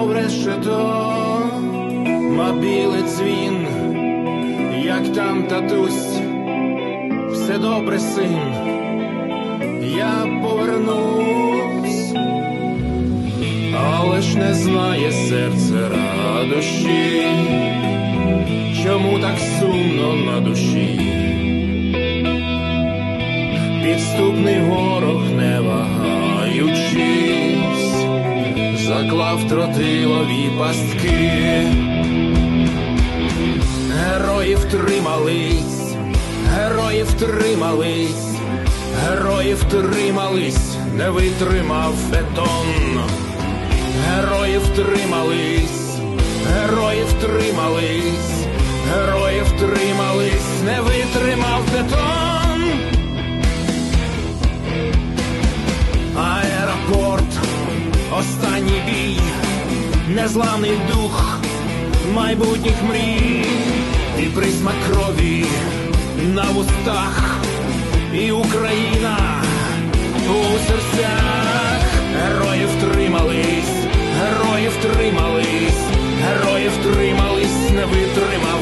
знов решето, мобілий дзвін, як там татусь, все добре, син, я повернусь, але ж не знає серце радощі, чому так сумно на душі. Підступний ворог, не заклав тротилові пастки. Герої втримались, герої втримались, герої втримались, не витримав бетон. Герої втримались, герої втримались, герої втримались, не витримав бетон. Незламний дух майбутніх мрій, і присмак крові на вустах, і Україна у серцях. Герої втримались, герої втримались, герої втримались, не витримав